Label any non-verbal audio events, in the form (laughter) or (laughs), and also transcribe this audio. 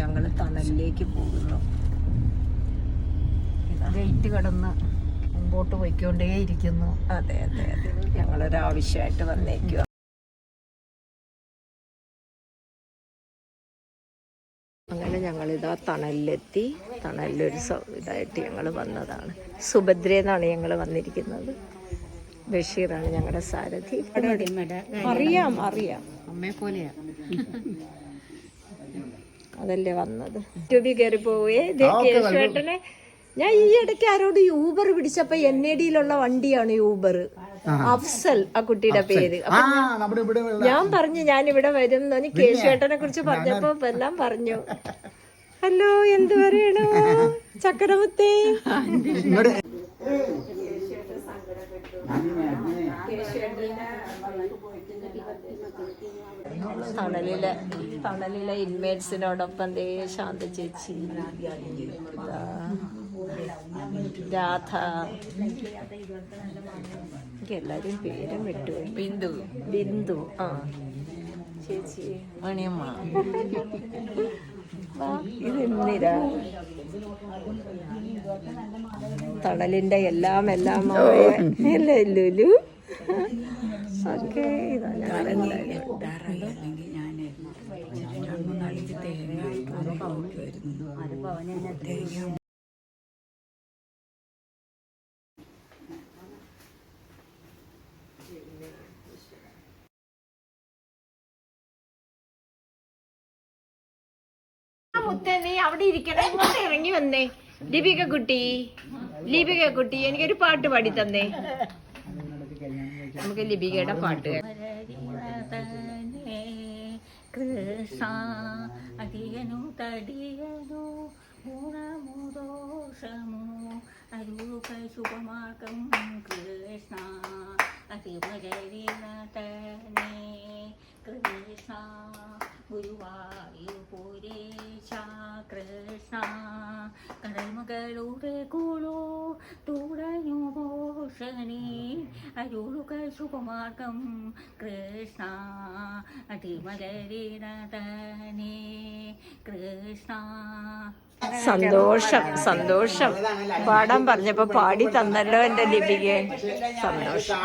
ഞങ്ങൾ തണലിലേക്ക് പോകുന്നു. ഗേറ്റ് കടന്ന് മുമ്പോട്ട് പോയിക്കൊണ്ടേയിരിക്കുന്നു. അതെ അതെ അതെ. ഞങ്ങളൊരാവശ്യമായിട്ട് വന്നേക്കുക അങ്ങനെ ഞങ്ങളിതാ തണലിലെത്തി. തണലിലൊരു ഇതായിട്ട് ഞങ്ങൾ വന്നതാണ്. സുഭദ്ര എന്നാണ് ഞങ്ങൾ വന്നിരിക്കുന്നത്. ബഷീറാണ് ഞങ്ങളുടെ സാരഥി. അറിയാം അറിയാം. അമ്മയെ പോലെയാ അതല്ലേ വന്നത്? ട്യൂബിൽ കയറി പോവേ. കേശവേട്ടനെ ഞാൻ ഈ ഇടയ്ക്ക് ആരോട് യൂബർ പിടിച്ചപ്പോ എൻ എ ഡിയിലുള്ള വണ്ടിയാണ് യൂബർ. അഫ്സൽ ആ കുട്ടിയുടെ പേര്. ആ നമ്മുടെ ഇവിടെ ഞാൻ പറഞ്ഞു ഞാൻ ഇവിടെ വരും കേശുവേട്ടനെ കുറിച്ച് പറഞ്ഞപ്പോ എല്ലാം പറഞ്ഞു. ഹലോ എന്തു പറയണോ? (laughs) ചക്കരമുത്തേ. തണലിലെ തണലിലെ ഇൻമേറ്റ്സിനോടൊപ്പം ദേ ശാന്ത ചേച്ചി രാധ എനിക്ക് എല്ലാരും പേരും വിട്ടു. ബിന്ദു. ബിന്ദു ആ. ചേച്ചി. മണിയമ്മ. ഇത് തണലിന്റെ എല്ലാം എല്ലാം ലുലു? ഓക്കെ ഇതാ ഞാൻ അവിടെ ഇരിക്കണേ. ഇങ്ങോട്ട് ഇറങ്ങി വന്നേ. ലിപിക കുട്ടി. ലിപിക കുട്ടി എനിക്കൊരു പാട്ട് പാടി തന്നേ. നമുക്ക് ലിപികയുടെ പാട്ട് അടിയനു തടിയനു ഗുണമു ദോഷമു അരൂപ ശുഭമാർഗം കൃഷ്ണ അതിമകരിനതനേ കൃഷ്ണ ഗുരുവായൂരേശ കൃഷ്ണ കുളു തുടങ്ങു ഭൂഷണി അരുളുകൾ ശുഭമാർഗം കൃഷ്ണ അതിമലരിനതനേ കൃഷ്ണ. സന്തോഷം സന്തോഷം. പാടാൻ പറഞ്ഞപ്പോ പാടി തന്നല്ലോ എന്റെ ലിപിക. സന്തോഷം.